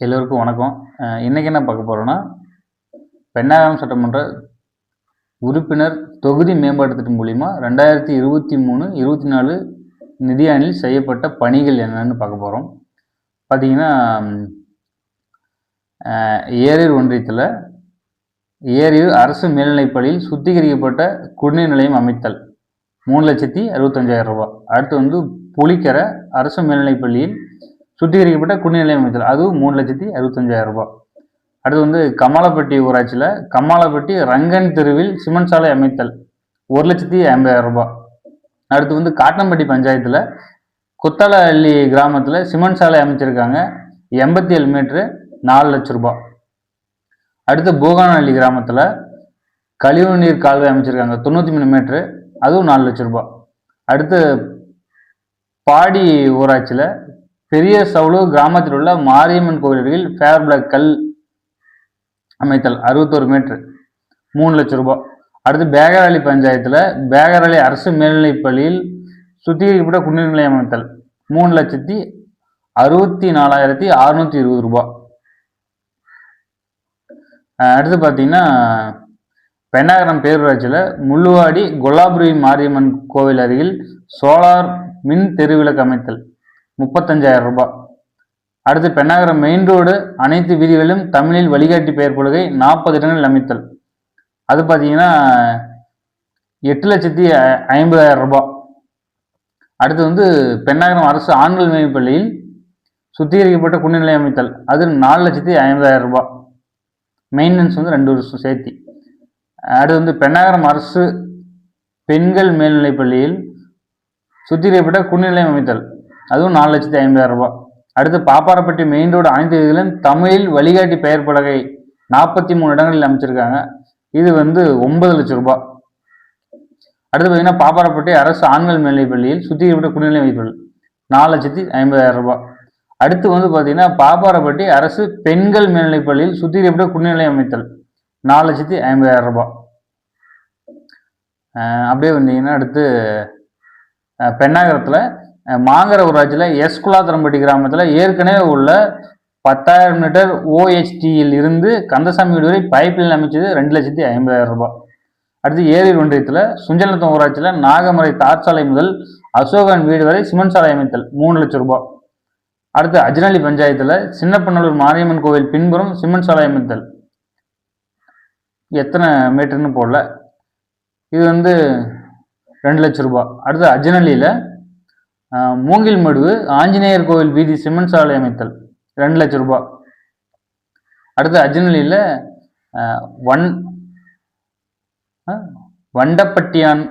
எல்லோருக்கும் வணக்கம். இன்றைக்கி என்ன பார்க்க போகிறோன்னா பெண்ணாகரம் சட்டமன்ற உறுப்பினர் தொகுதி மேம்பாட்டு திட்டம் மூலிமா ரெண்டாயிரத்தி இருபத்தி மூணு இருபத்தி நாலு நிதியாண்டில் செய்யப்பட்ட பணிகள் என்னென்னு பார்க்க போகிறோம் பார்த்திங்கன்னா அஹ், ஏரூர் ஒன்றியத்தில் ஏரியூர் அரசு மேல்நிலைப்பள்ளியில் சுத்திகரிக்கப்பட்ட குடிநீர் நிலையம் அமைத்தல் மூணு லட்சத்தி அறுபத்தஞ்சாயிரம் ரூபாய். அடுத்து வந்து புலிக்கரை அரசு மேல்நிலைப்பள்ளியில் சுத்திகரிக்கப்பட்ட குடிநீர் நிலையம் அமைத்தல் அதுவும் மூணு லட்சத்தி அறுபத்தஞ்சாயிரம் ரூபாய். அடுத்து வந்து கமாலப்பட்டி ஊராட்சியில் கமாலப்பட்டி ரங்கன் தெருவில் சிமெண்ட் சாலை அமைத்தல். ஒரு லட்சத்தி ஐம்பதாயிரம் ரூபாய். அடுத்து வந்து காட்டம்பட்டி பஞ்சாயத்தில் குத்தலஹள்ளி கிராமத்தில் சிமெண்ட் சாலை அமைச்சிருக்காங்க. எண்பத்தி ஏழு மீட்ரு நாலு லட்ச ரூபாய். அடுத்து பூகானஹள்ளி கிராமத்தில் கழிவுநீர் கால்வாய் அமைச்சிருக்காங்க. தொண்ணூற்றி மூணு மீட்ரு அதுவும் நாலு லட்ச ரூபாய். அடுத்து பாடி ஊராட்சியில் பெரிய சவுளு கிராமத்தில் உள்ள மாரியம்மன் கோவில் அருகில் ஃபேர் கல் அமைத்தல் அறுபத்தோரு மீட்ரு மூணு லட்சம் ரூபாய். அடுத்து பேகரளி பஞ்சாயத்தில் பேகரளி அரசு மேல்நிலைப் பள்ளியில் சுத்திகரிக்கப்பட்ட குடிநீர் நிலையம் அமைத்தல் மூணு லட்சத்தி அறுபத்தி நாலாயிரத்தி அறுநூத்தி இருபது ரூபாய். அடுத்து பார்த்தீங்கன்னா பெண்ணாகரம் பேரூராட்சியில் முள்ளுவாடி கொல்லாபுரி மாரியம்மன் கோவில் அருகில் சோலார் மின் தெருவிளக்கு அமைத்தல். முப்பத்தஞ்சாயிரம் ரூபாய் அடுத்து பெண்ணாகரம் மெயின் ரோடு அனைத்து வீதிகளிலும் தமிழில் வழிகாட்டி பெயர் கொள்கை நாற்பது இடங்கள் அமைத்தல். அது பார்த்தீங்கன்னா எட்டு லட்சத்தி ஐ- ஐம்பதாயிரம் ரூபாய் அடுத்து வந்து பெண்ணாகரம் அரசு ஆண்கள் மேல் பள்ளியில் சுத்திகரிக்கப்பட்ட குடிநீர் அமைத்தல். அது நாலு லட்சத்தி ஐம்பதாயிரம் ரூபாய் மெயின்டெனன்ஸ் வந்து ரெண்டு வருஷம் சேர்த்தி. அடுத்து வந்து பெண்ணாகரம் அரசு பெண்கள் மேல்நிலைப் பள்ளியில் சுத்திகரிக்கப்பட்ட குடிநீர் அமைத்தல். அதுவும் நாலு லட்சத்தி ஐம்பதாயிரம் ரூபாய். அடுத்து பாப்பாரப்பட்டி மெயின் ரோடு அனைத்து இதிலும் தமிழில் வழிகாட்டி பெயர் பலகை நாற்பத்தி மூணு இடங்களில் அமைச்சிருக்காங்க. இது வந்து ஒன்பது லட்சம் ரூபாய். அடுத்து பார்த்தீங்கன்னா பாப்பாரப்பட்டி அரசு ஆண்கள் மேல்நிலைப்பள்ளியில் சுத்திகரிப்பட்ட குடிநிலை வைப்புகள் அமைத்தல் நாலு லட்சத்தி ஐம்பதாயிரம் ரூபாய். அடுத்து வந்து பார்த்தீங்கன்னா பாப்பாரப்பட்டி அரசு பெண்கள் மேல்நிலைப்பள்ளியில் சுத்திகரிப்பட்ட குடிநிலை அமைத்தல் நாலு லட்சத்தி ஐம்பதாயிரம் ரூபாய். அப்படியே வந்தீங்கன்னா அடுத்து பெண்ணாகரத்தில் மாங்கர ஊராட்சியில் எஸ்குலாத்திரம்பட்டி கிராமத்தில் ஏற்கனவே உள்ள பத்தாயிரம் லிட்டர் ஓஹெச்டியில் இருந்து கந்தசாமி வீடு வரை பைப்லைன் அமைச்சது ரெண்டு லட்சத்தி ஐம்பதாயிரம் ரூபாய். அடுத்து ஏரியூர் ஒன்றியத்தில் சுஞ்சலத்தம் ஊராட்சியில் நாகமரை தார் சாலை முதல் அசோகன் வீடு வரை சிமெண்ட் சாலை அமைத்தல் மூணு லட்சம் ரூபாய். அடுத்து அஜ்னலி பஞ்சாயத்தில் சின்னப்பநல்லூர் மாரியம்மன் கோவில் பின்புறம் சிமெண்ட் சாலை அமைத்தல். எத்தனை மீட்டர்னு போடல. இது வந்து ரெண்டு லட்சம் ரூபாய். அடுத்து அஜ்னலியில் மூங்கில் மடுவு ஆஞ்சநேயர் கோவில் வீதி சிமெண்ட் சாலை அமைத்தல் ரெண்டு லட்சம் ரூபாய். அடுத்து அஜ்னலியில் வன் வண்டப்பட்டியான்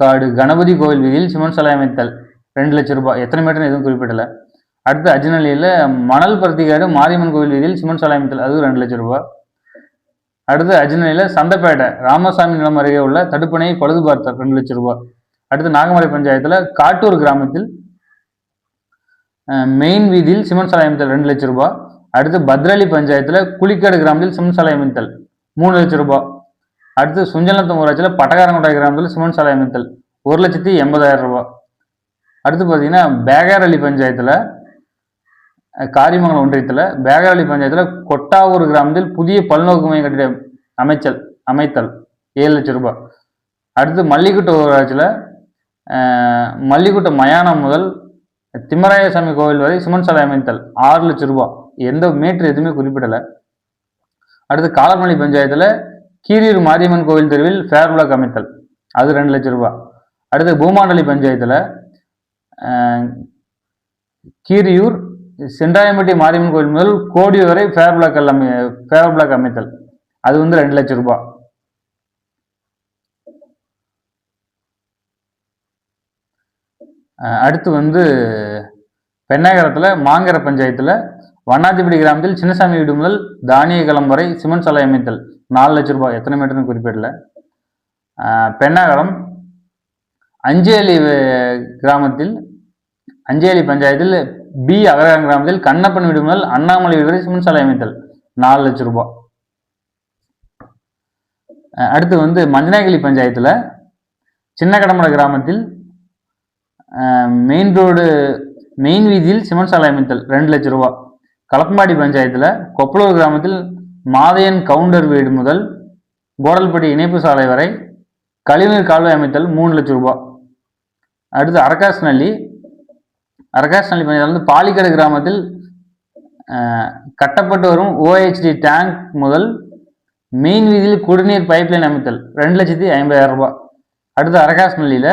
காடு கணபதி கோவில் வீதியில் சிமெண்ட் சாலை அமைத்தல் ரெண்டு லட்சம் ரூபாய். எத்தனை மீட்டர்னு எதுவும் குறிப்பிடலை. அடுத்து அஜ்னலியில் மணல் பருத்திக்காடு மாரியம்மன் கோவில் வீதியில் சிமெண்ட் சாலை அமைத்தல் அது ரெண்டு லட்சம் ரூபாய். அடுத்து அஜ்னலியில் சந்தப்பேட்டை ராமசாமி நிலம் அருகே உள்ள தடுப்பணையை பழுது பார்த்தல் ரெண்டு லட்சம் ரூபாய். அடுத்து நாகமலை பஞ்சாயத்தில் காட்டூர் கிராமத்தில் மெயின் வீதியில் சிமெண்ட் சாலை அமைத்தல் ரெண்டு லட்சம் ரூபாய். அடுத்து பத்ரலி பஞ்சாயத்தில் குளிக்காடு கிராமத்தில் சிமெண்ட் சாலை அமைத்தல் மூணு லட்சம் ரூபாய். அடுத்து சுஞ்சலத்தம் ஊராட்சியில் பட்டகாரங்குட்டை கிராமத்தில் சிமெண்ட் சாலை அமைத்தல் ஒரு லட்சத்தி எண்பதாயிரம் ரூபாய். அடுத்து பார்த்தீங்கன்னா பேகாரளி பஞ்சாயத்தில் காரிமங்கலம் ஒன்றியத்தில் ஒன்றியத்தில் பேகாரளி பஞ்சாயத்தில் கொட்டாவூர் கிராமத்தில் புதிய பல்நோக்கு மைய கட்டிட அமைச்சல் அமைத்தல் ஏழு லட்சம் ரூபாய். அடுத்து மல்லிக்குட்டை ஊராட்சியில் அஹ், மயானம் முதல் திம்மராயசாமி கோவில் வரை சுமன் சாலை அமைத்தல். ஆறு லட்சம் ரூபாய் எந்த மீட்டர் எதுவுமே குறிப்பிடலை. அடுத்து காலமல்லி பஞ்சாயத்தில் கீரியூர் மாரியம்மன் கோவில் தெருவில் ஃபேர் பிளாக் அமைத்தல். அது ரெண்டு லட்சம் ரூபாய் அடுத்து பூமாண்டலி பஞ்சாயத்தில் கீரியூர் சென்றாயம்பட்டி மாரியம்மன் கோவில் முதல் கோடி வரை ஃபேர் பிளாக் அமை ஃபேர் பிளாக் அமைத்தல். அது வந்து ரெண்டு லட்சம் ரூபாய் அடுத்து வந்து பெண்ணாகரத்தில் மாங்கர பஞ்சாயத்தில் வண்ணாத்திப்படி கிராமத்தில் சின்னசாமி வீடு முதல் தானிய கலம் வரை சிமெண்ட் சாலை அமைத்தல். நாலு லட்சம் ரூபாய். எத்தனை மீட்டர்னு குறிப்பிடல. அஹ் பெண்ணாகரம் அஞ்சேலி கிராமத்தில் அஞ்சேலி பஞ்சாயத்தில் பி அகரகம் கிராமத்தில் கண்ணப்பன் வீடு முதல் அண்ணாமலை வீடு வரை சிமெண்ட் சாலை அமைத்தல். நாலு லட்சம் ரூபாய். அடுத்து வந்து மஞ்சனாகிளி பஞ்சாயத்தில் சின்ன கடமலை கிராமத்தில் மெயின் ரோடு மெயின் வீதியில் சிமெண்ட் சாலை அமைத்தல் ரெண்டு லட்சம் ரூபா. கலப்பம்பாடி பஞ்சாயத்தில் கொப்பலூர் கிராமத்தில் மாதையன் கவுண்டர் வீடு முதல் கோடல்பட்டி இணைப்பு சாலை வரை கழிவுநீர் கால்வாய் அமைத்தல் மூணு லட்சம் ரூபா. அடுத்து அரக்காசநல்லி. அரக்காசநல்லி பஞ்சாயத்தில் வந்து பாலிக்கடு கிராமத்தில் கட்டப்பட்டு வரும் ஓஹெச்டி டேங்க் முதல் மெயின் வீதியில் குடிநீர் பைப்லைன் அமைத்தல் ரெண்டு லட்சத்தி ஐம்பதாயிரம் ரூபாய் அடுத்து அரக்காசநல்லியில்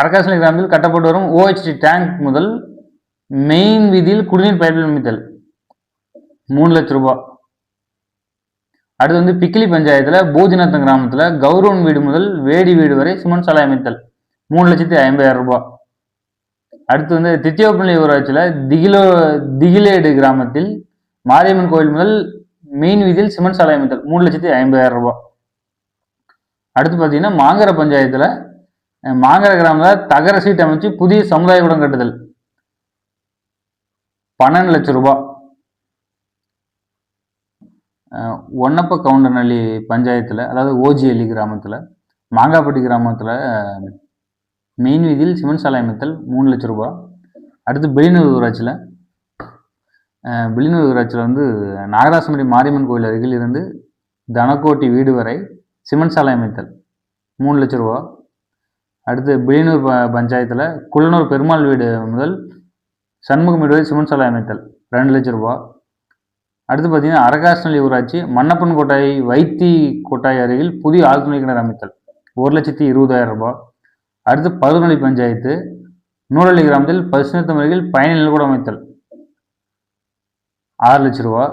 அரக்காசநல்லி கிராமத்தில் கட்டப்பட்டு வரும். ஓஹெச்டி டேங்க் முதல் மெயின் வீதியில் குடிநீர் பைப்லைன் அமைத்தல் மூணு லட்சம் ரூபாய் அடுத்து வந்து பிக்கிலி பஞ்சாயத்தில் பூஜிநாத்தன் கிராமத்தில் கௌரவன் வீடு முதல் வேடி வீடு வரை சிமெண்ட் சாலை அமைத்தல். மூணு லட்சத்தி ஐம்பதாயிரம் ரூபாய் அடுத்து வந்து தித்தியோப்பள்ளி ஊராட்சியில் திகிலோ திகிலேடு கிராமத்தில் மாரியம்மன் கோயில் முதல் மெயின் வீதியில் சிமெண்ட் சாலை அமைத்தல். மூணு லட்சத்தி ஐம்பதாயிரம் ரூபாய் அடுத்து பார்த்தீங்கன்னா மாங்கர பஞ்சாயத்தில் மாங்கர கிராமத்தில் தகர சீட் அமைச்சு புதிய சமுதாய கூடம் கட்டுதல். பன்னெண்டு லட்சம் ரூபாய் ஒன்னப்ப கவுண்டநல்லி பஞ்சாயத்தில் அதாவது ஓஜிஎல்லி கிராமத்தில் மாங்காப்பட்டி கிராமத்தில் மெயின் வீதியில் சிமெண்ட் சாலை அமைத்தல் மூணு லட்சம் ரூபாய் அடுத்து வெளிநூர் ஊராட்சியில் வெளிநூர் ஊராட்சியில் வந்து நாகராசமணி மாரியம்மன் கோயில் அருகில் இருந்து தனக்கோட்டி வீடு வரை சிமெண்ட் சாலை அமைத்தல் மூணு லட்சம் ரூபா. அடுத்து பிளியனூர் ப பஞ்சாயத்தில் குள்ளனூர் பெருமாள் வீடு முதல் சண்முகம் வீடு சிமெண்ட் சாலை அமைத்தல் ரெண்டு லட்சம் ரூபா. அடுத்து பார்த்தீங்கன்னா அரகாசனலி ஊராட்சி மன்னப்பன் கோட்டாய் வைத்தி கோட்டாய் அருகில் புதிய ஆழ்துணை கிணறு அமைத்தல் ஒரு லட்சத்தி இருபதாயிரம் ரூபாய் அடுத்து பருவநிலை பஞ்சாயத்து நூலள்ளி கிராமத்தில் பசுநத்தம் அருகில் பயண நிலக்கூடம் அமைத்தல் ஆறு லட்சம் ரூபா.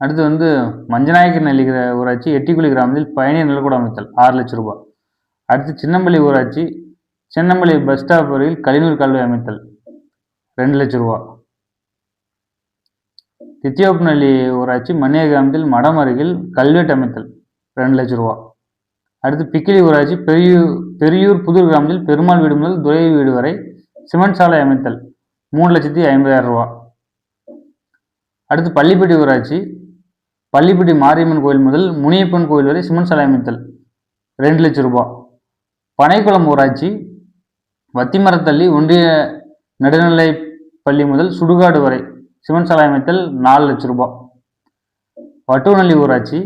அடுத்து வந்து மஞ்சநாயக்கர் நெல்லிகிற ஊராட்சி எட்டிக்குழி கிராமத்தில் பயணியர் நிலக்கூடம் அமைத்தல் ஆறு லட்சம் ரூபாய் அடுத்து சின்னம்பள்ளி ஊராட்சி சின்னம்பள்ளி பஸ் ஸ்டாப் வரையில் கழிநீர் கால்வாய் அமைத்தல் ரெண்டு லட்சம் ரூபா. தித்தியோப்பநல்லி ஊராட்சி மன்னிய கிராமத்தில் மடம் அருகில் கல்வெட்டு அமைத்தல் ரெண்டு லட்சம் ரூபா. அடுத்து பிக்கிலி ஊராட்சி பெரியூர் பெரியூர் புதூர் கிராமத்தில் பெருமாள் வீடு முதல் துறை வீடு வரை சிமெண்ட் சாலை அமைத்தல் மூணு லட்சத்தி ஐம்பதாயிரம் ரூபா. அடுத்து பள்ளிப்பட்டி ஊராட்சி பள்ளிப்பட்டி மாரியம்மன் கோயில் முதல் முனியப்பன் கோயில் வரை சிமெண்ட் சாலை அமைத்தல் ரெண்டு லட்சம் ரூபாய் பனைக்குளம் ஊராட்சி வத்திமரத்தள்ளி ஒன்றிய நடுநிலை பள்ளி முதல் சுடுகாடு வரை சிமெண்ட் சாலை அமைத்தல் நாலு லட்சம் ரூபாய். வட்டுநல்லி ஊராட்சி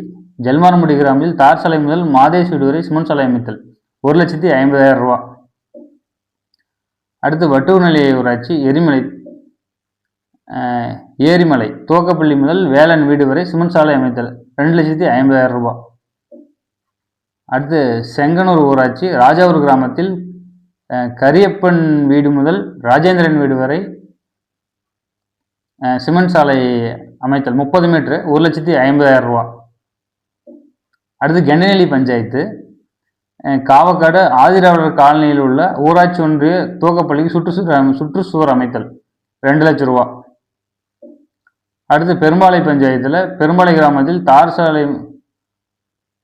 ஜல்மார்முடி கிராமத்தில் தார் சாலை முதல் மாதேஷ் வீடு வரை சிமெண்ட் சாலை அமைத்தல் ஒரு லட்சத்தி ஐம்பதாயிரம் ரூபா அடுத்து வட்டுநல்லி ஊராட்சி எரிமலை ஏரிமலை துவக்கப்பள்ளி முதல் வேளாண் வீடு வரை சிமெண்ட் சாலை அமைத்தல் ரெண்டு லட்சத்தி ஐம்பதாயிரம் ரூபாய். அடுத்து செங்கனூர் ஊராட்சி ராஜாவூர் கிராமத்தில் கரியப்பன் வீடு முதல் ராஜேந்திரன் வீடு வரை சிமெண்ட் சாலை அமைத்தல் முப்பது மீட்ரு ஒரு லட்சத்தி ஐம்பதாயிரம் ரூபா. அடுத்து கெண்டநெல்லி பஞ்சாயத்து காவக்காடு ஆதிராவிடர் காலனியில் உள்ள ஊராட்சி ஒன்றிய துவக்கப்பள்ளிக்கு சுற்றுச்சுவர் சுற்றுச்சுவர் அமைத்தல் ரெண்டு லட்சம் ரூபா. அடுத்து பெரும்பாலை பஞ்சாயத்தில் பெரும்பாலை கிராமத்தில் தார் சாலை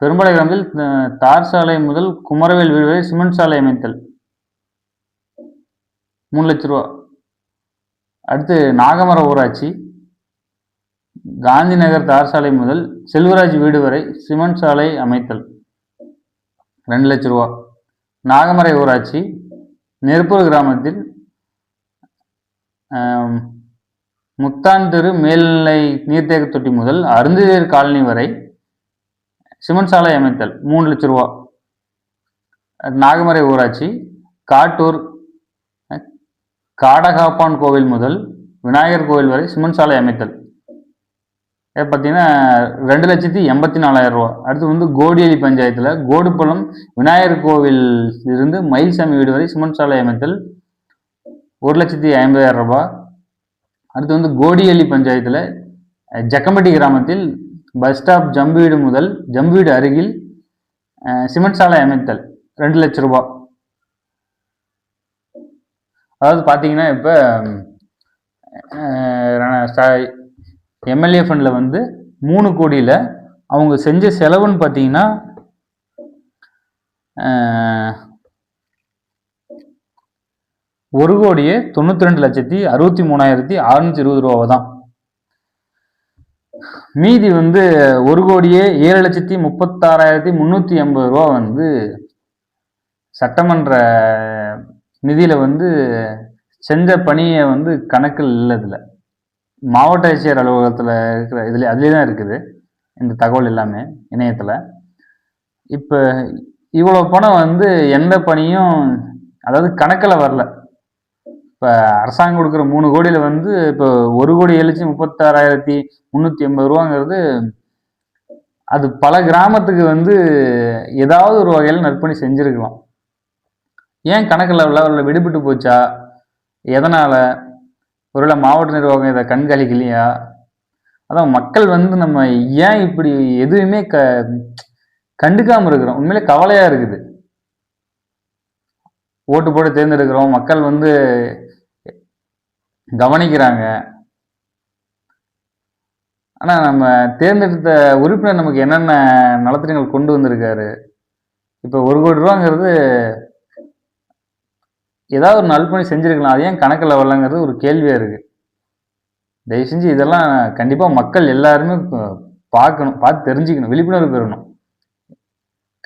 பெரும்பாலை கிராமத்தில் தார் சாலை முதல் குமரவேல் வீடு வரை சிமெண்ட் சாலை அமைத்தல். மூணு லட்ச ரூபா. அடுத்து நாகமர ஊராட்சி. காந்தி நகர் தார் சாலை முதல் செல்வராஜ் வீடு வரை சிமெண்ட் சாலை அமைத்தல். ரெண்டு லட்ச ரூபா. நாகமரை ஊராட்சி. நெருப்பூர் கிராமத்தில் முத்தாந்தெரு முத்தான் தெரு மேல்நிலை நீர்த்தேக்க தொட்டி முதல் அருந்ததியர் காலனி வரை சிமெண்ட் சாலை அமைத்தல் மூணு லட்ச ரூபா. நாகமரை ஊராட்சி காட்டூர் காடகாப்பான் கோவில் முதல் விநாயகர் கோவில் வரை சிமெண்ட் சாலை அமைத்தல். பார்த்தீங்கன்னா ரெண்டு லட்சத்தி எண்பத்தி நாலாயிரம் ரூபா. அடுத்து வந்து கோடியலி பஞ்சாயத்தில் கோடுப்பள்ளம் விநாயகர் கோவில் இருந்து மயில்சாமி வீடு வரை சிமெண்ட் சாலை அமைத்தல் ஒரு லட்சத்தி ஐம்பதாயிரம் ரூபாய் அடுத்து வந்து கோடியலி பஞ்சாயத்தில் ஜக்கம்பட்டி கிராமத்தில் பஸ் ஸ்டாப் ஜம்பீடு முதல் ஜம்பீடு அருகில் சிமெண்ட் சாலை அமைத்தல் ரெண்டு லட்சம் ரூபா. அதாவது பார்த்தீங்கன்னா இப்போ எம்எல்ஏ ஃபண்டில் வந்து மூணு கோடியில் அவங்க செஞ்ச செலவுன்னு பார்த்தீங்கன்னா ஒரு கோடியே தொண்ணூற்றி ரெண்டு லட்சத்தி அறுபத்தி மூணாயிரத்தி அறுநூற்றி இருபது ரூபாவை தான் மீதி வந்து ஒரு கோடியே ஏழு லட்சத்தி முப்பத்தாறாயிரத்தி முந்நூற்றி எண்பது ரூபா வந்து சட்டமன்ற நிதியில் வந்து செஞ்ச பணியை வந்து கணக்கில் இல்லை இதில் மாவட்ட ஆட்சியர் அலுவலகத்தில் இருக்கிற இதில் அதுலேயே தான் இருக்குது. இந்த தகவல் எல்லாமே இணையத்தில். இப்போ இவ்வளோ பணம் வந்து எந்த பணியும் அதாவது கணக்கில் வரல. இப்போ அரசாங்கம் கொடுக்குற மூணு கோடியில் வந்து இப்போ ஒரு கோடி எழுச்சி முப்பத்தாறாயிரத்தி முந்நூற்றி எண்பது ரூபாங்கிறது அது பல கிராமத்துக்கு வந்து ஏதாவது ஒரு வகையில் நற்பணி செஞ்சுருக்கலாம். ஏன் கணக்கில் லெவலில் விடுபட்டு போச்சா? எதனால்? ஒருவேளை மாவட்ட நிர்வாகம் இதை கண்காணிக்கலையா? அதான் மக்கள் வந்து நம்ம ஏன் இப்படி எதுவுமே க கண்டுக்காமல் இருக்கிறோம்? உண்மையிலே கவலையாக இருக்குது. ஓட்டு போட்டு தேர்ந்தெடுக்கிறோம். மக்கள் வந்து கவனிக்கிறாங்க. ஆனால் நம்ம தேர்ந்தெடுத்த உறுப்பினர் நமக்கு என்னென்ன நலத்திட்டங்கள் கொண்டு வந்திருக்காரு? இப்போ ஒரு கோடி ரூபாங்கிறது ஏதாவது ஒரு நல்பணி செஞ்சுருக்கலாம். அது ஏன் கணக்கில் வரலங்கிறது ஒரு கேள்வியாக இருக்குது தயவு செஞ்சு இதெல்லாம் கண்டிப்பாக மக்கள் எல்லாருமே பார்க்கணும் பார்த்து தெரிஞ்சுக்கணும். விழிப்புணர்வு பெறணும்.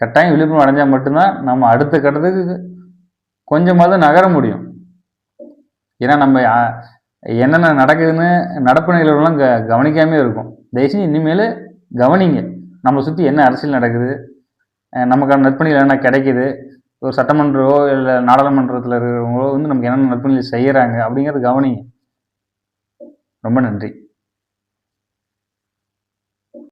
கட்டாயம் விழிப்புணர்வு அடைஞ்சால் மட்டும்தான் நம்ம அடுத்த கட்டத்துக்கு கொஞ்சமாவது நகர முடியும். ஏன்னா நம்ம என்னென்ன நடக்குதுன்னு நடப்பு நிகழ்வுலாம் க கவனிக்காமே இருக்கும். தயவுசெய்து இனிமேல் கவனிங்க. நம்ம சுற்றி என்ன அரசியல் நடக்குது நமக்கான நற்பணிகள் என்ன கிடைக்குது ஒரு சட்டமன்றவோ இல்லை நாடாளுமன்றத்தில் இருக்கிறவங்களோ வந்து நமக்கு என்னென்ன நற்பணிகள் செய்கிறாங்க அப்படிங்கிறது கவனிங்க. ரொம்ப நன்றி.